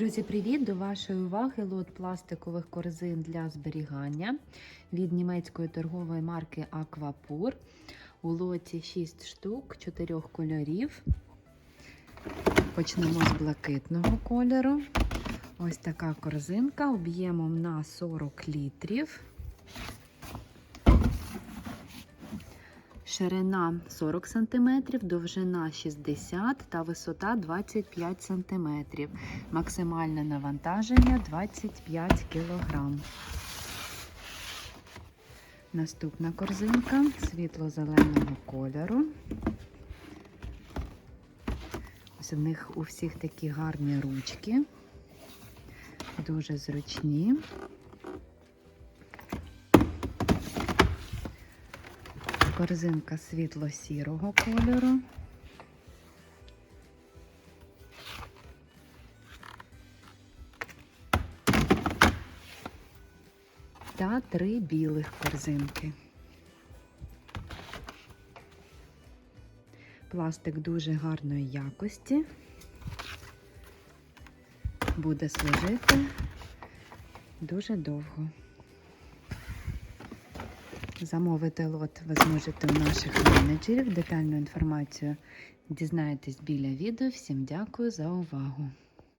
Друзі, привіт! До вашої уваги лот пластикових корзин для зберігання від німецької торгової марки Aquapur. У лоті 6 штук, 4 кольорів. Почнемо з блакитного кольору. Ось така корзинка об'ємом на 40 літрів. Ширина 40 см, довжина 60 та висота 25 см. Максимальне навантаження 25 кг. Наступна корзинка світло-зеленого кольору. Ось у них у всіх такі гарні ручки, дуже зручні. Корзинка світло-сірого кольору. Та три білих корзинки. Пластик дуже гарної якості. Буде служити дуже довго. Замовити лот ви зможете у наших менеджерів. Детальну інформацію дізнаєтесь біля відео. Всім дякую за увагу!